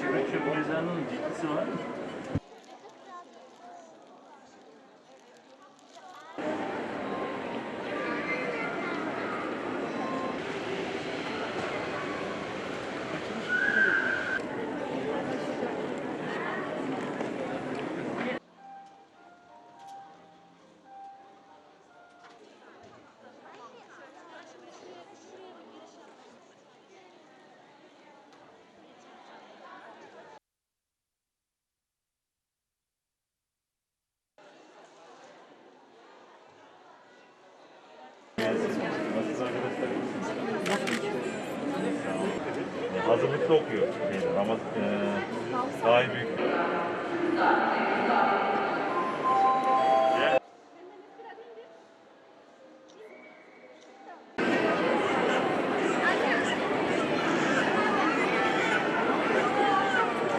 Çevrek mezarının ciddisi var mı? Hazırlıkta okuyor. Şeyde, Ramaz, e, daha büyük.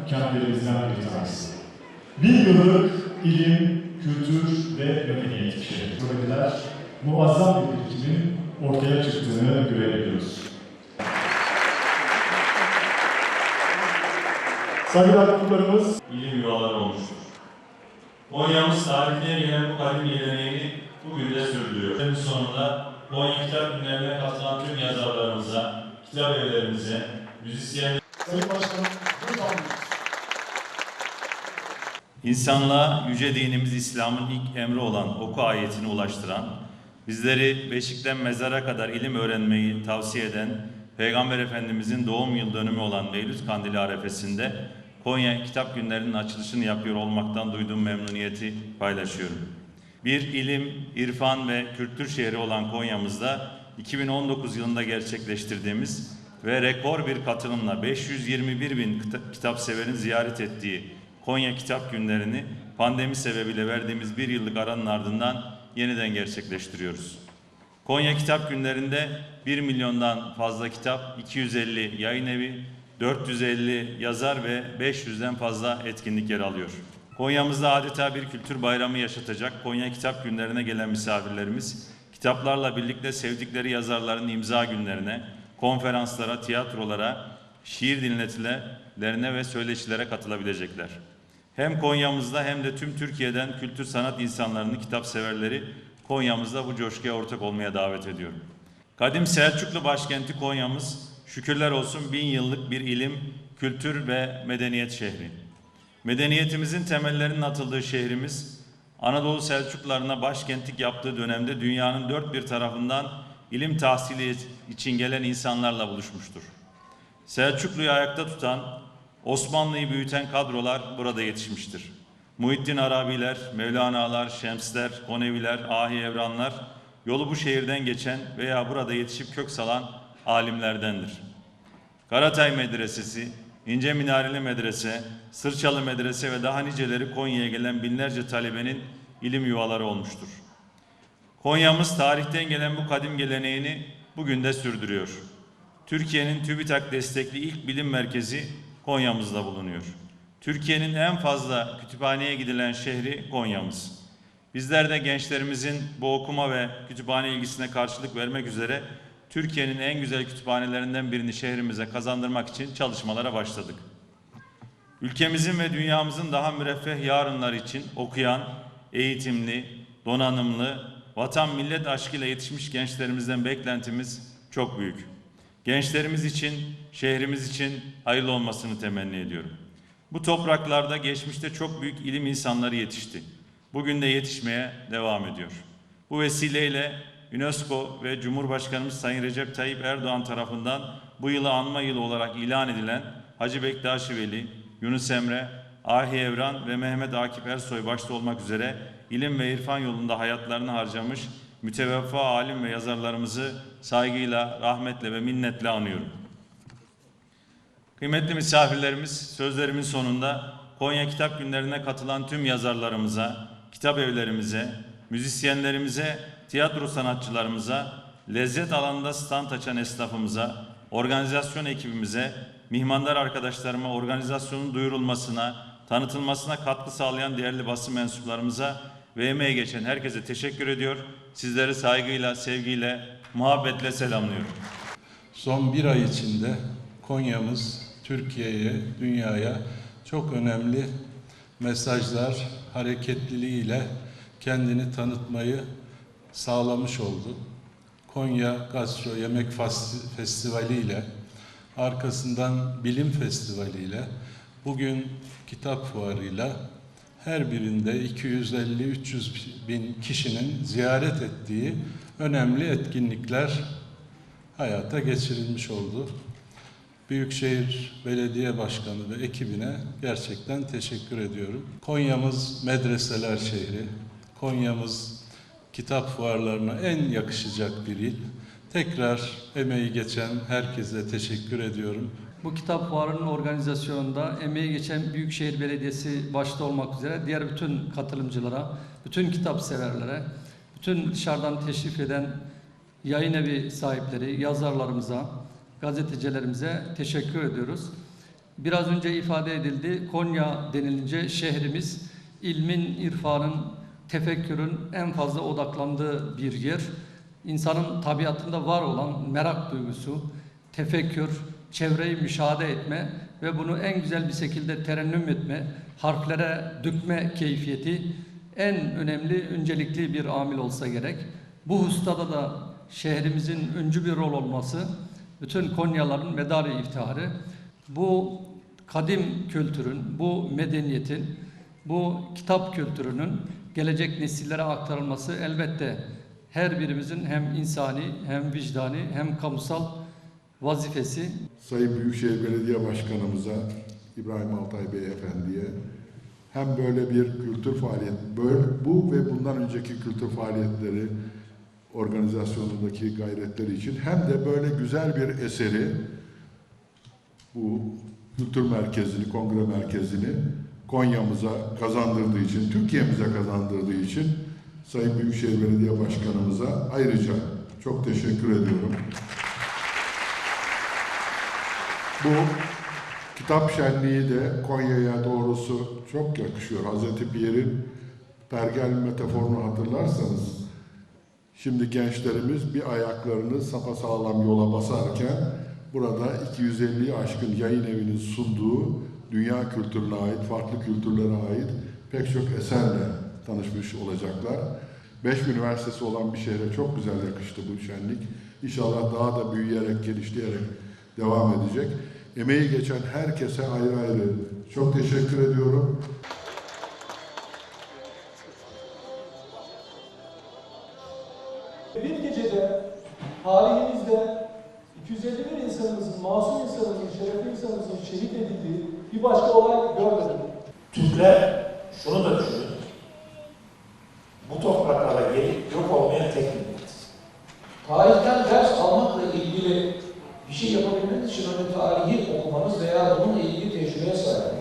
kentlerimizden tanesi. Bir yıllık ilim, kültür ve medeniyet şehri. Buradakiler muazzam bir birikimin ortaya çıktığını görebiliyoruz. Saygıdeğer konuklarımız, ilim yuvaları olmuştur. Konya'mız tarihine gelen bu kadim geleneğini bugün de sürdürüyor. En sonunda Konya Kitap Günlerine katılan tüm yazarlarımıza, kitap evlerimize, müzisyenlerimize, Sayın Başkanım, İnsanlığa yüce dinimiz İslam'ın ilk emri olan oku ayetini ulaştıran, bizleri beşikten mezara kadar ilim öğrenmeyi tavsiye eden Peygamber Efendimizin doğum yıl dönümü olan Mevlüt Kandili arefesinde Konya Kitap Günlerinin açılışını yapıyor olmaktan duyduğum memnuniyeti paylaşıyorum. Bir ilim, irfan ve kültür şehri olan Konya'mızda 2019 yılında gerçekleştirdiğimiz ve rekor bir katılımla 521 bin kita- kitap severin ziyaret ettiği Konya Kitap Günlerini pandemi sebebiyle verdiğimiz bir yıllık aranın ardından yeniden gerçekleştiriyoruz. Konya Kitap Günlerinde 1 milyondan fazla kitap, 250 yayın evi, 450 yazar ve 500'den fazla etkinlik yer alıyor. Konya'mızda adeta bir kültür bayramı yaşatacak Konya Kitap Günlerine gelen misafirlerimiz, kitaplarla birlikte sevdikleri yazarların imza günlerine, konferanslara, tiyatrolara, şiir dinletilerine ve söyleşilere katılabilecekler. Hem Konya'mızda hem de tüm Türkiye'den kültür sanat insanlarını, kitap severleri Konya'mızda bu coşkuya ortak olmaya davet ediyorum. Kadim Selçuklu başkenti Konya'mız şükürler olsun bin yıllık bir ilim, kültür ve medeniyet şehri. Medeniyetimizin temellerinin atıldığı şehrimiz, Anadolu Selçuklularına başkentlik yaptığı dönemde dünyanın dört bir tarafından ilim tahsili için gelen insanlarla buluşmuştur. Selçuklu'yu ayakta tutan, Osmanlı'yı büyüten kadrolar burada yetişmiştir. Muhittin Arabiler, Mevlana'lar, Şemsler, Koneviler, Ahi Evranlar yolu bu şehirden geçen veya burada yetişip kök salan alimlerdendir. Karatay Medresesi, İnce Minareli Medrese, Sırçalı Medrese ve daha niceleri Konya'ya gelen binlerce talebenin ilim yuvaları olmuştur. Konya'mız tarihten gelen bu kadim geleneğini bugün de sürdürüyor. Türkiye'nin TÜBİTAK destekli ilk bilim merkezi Konya'mızda bulunuyor. Türkiye'nin en fazla kütüphaneye gidilen şehri Konya'mız. Bizler de gençlerimizin bu okuma ve kütüphane ilgisine karşılık vermek üzere Türkiye'nin en güzel kütüphanelerinden birini şehrimize kazandırmak için çalışmalara başladık. Ülkemizin ve dünyamızın daha müreffeh yarınlar için okuyan, eğitimli, donanımlı, vatan millet aşkıyla yetişmiş gençlerimizden beklentimiz çok büyük. Gençlerimiz için, şehrimiz için hayırlı olmasını temenni ediyorum. Bu topraklarda geçmişte çok büyük ilim insanları yetişti. bugün de yetişmeye devam ediyor. Bu vesileyle UNESCO ve Cumhurbaşkanımız Sayın Recep Tayyip Erdoğan tarafından bu yılı anma yılı olarak ilan edilen Hacı Bektaşi Veli, Yunus Emre, Ahi Evran ve Mehmet Akif Ersoy başta olmak üzere ilim ve irfan yolunda hayatlarını harcamış müteveffa alim ve yazarlarımızı saygıyla, rahmetle ve minnetle anıyorum. Kıymetli misafirlerimiz, sözlerimin sonunda Konya Kitap Günlerine katılan tüm yazarlarımıza, kitap evlerimize, müzisyenlerimize, tiyatro sanatçılarımıza, lezzet alanında stand açan esnafımıza, organizasyon ekibimize, mihmandar arkadaşlarıma organizasyonun duyurulmasına, tanıtılmasına katkı sağlayan değerli basın mensuplarımıza ve emeği geçen herkese teşekkür ediyor. Sizleri saygıyla, sevgiyle, muhabbetle selamlıyorum. Son bir ay içinde Konya'mız Türkiye'ye, dünyaya çok önemli mesajlar hareketliliğiyle kendini tanıtmayı sağlamış oldu. Konya Gastro Yemek Festivali ile arkasından Bilim Festivali ile bugün kitap fuarıyla her birinde 250-300 bin kişinin ziyaret ettiği önemli etkinlikler hayata geçirilmiş oldu. Büyükşehir Belediye Başkanı ve ekibine gerçekten teşekkür ediyorum. Konya'mız medreseler şehri, Konya'mız kitap fuarlarına en yakışacak bir il. Tekrar emeği geçen herkese teşekkür ediyorum. Bu kitap fuarının organizasyonunda emeği geçen Büyükşehir Belediyesi başta olmak üzere diğer bütün katılımcılara, bütün kitap severlere, bütün dışarıdan teşrif eden yayın evi sahipleri, yazarlarımıza, gazetecilerimize teşekkür ediyoruz. Biraz önce ifade edildi, Konya denilince şehrimiz ilmin, irfanın, tefekkürün en fazla odaklandığı bir yer. İnsanın tabiatında var olan merak duygusu, tefekkür, çevreyi müşahede etme ve bunu en güzel bir şekilde terennüm etme, harflere dökme keyfiyeti en önemli, öncelikli bir amil olsa gerek. Bu hustada da şehrimizin öncü bir rol olması, bütün Konyaların medarı iftiharı, bu kadim kültürün, bu medeniyetin, bu kitap kültürünün gelecek nesillere aktarılması elbette her birimizin hem insani hem vicdani hem kamusal vazifesi. Sayın Büyükşehir Belediye Başkanımıza İbrahim Altay Beyefendi'ye hem böyle bir kültür faaliyet, böyle bu ve bundan önceki kültür faaliyetleri organizasyonundaki gayretleri için hem de böyle güzel bir eseri bu kültür merkezini, kongre merkezini Konya'mıza kazandırdığı için, Türkiye'mize kazandırdığı için Sayın Büyükşehir Belediye Başkanımıza ayrıca çok teşekkür ediyorum. Bu kitap şenliği de Konya'ya doğrusu çok yakışıyor. Hazreti Pierre'in pergel metaforunu hatırlarsanız, şimdi gençlerimiz bir ayaklarını sapasağlam yola basarken, burada 250'yi aşkın yayın evinin sunduğu dünya kültürüne ait, farklı kültürlere ait pek çok eserle tanışmış olacaklar. Beş üniversitesi olan bir şehre çok güzel yakıştı bu şenlik. İnşallah daha da büyüyerek, genişleyerek devam edecek. Emeği geçen herkese ayrı ayrı çok teşekkür ediyorum. Bir gecede tarihimizde 251 insanımızın, masum insanımızın, şerefli insanımızın şehit edildiği bir başka olay görmedim. Türkler şunu da düşünün. Bu topraklara gelip yok olmayan tek milletiz. Tarihten ders almakla ilgili bir şey yapabilmeniz için önce tarihi okumanız veya bununla ilgili tecrübeye sahip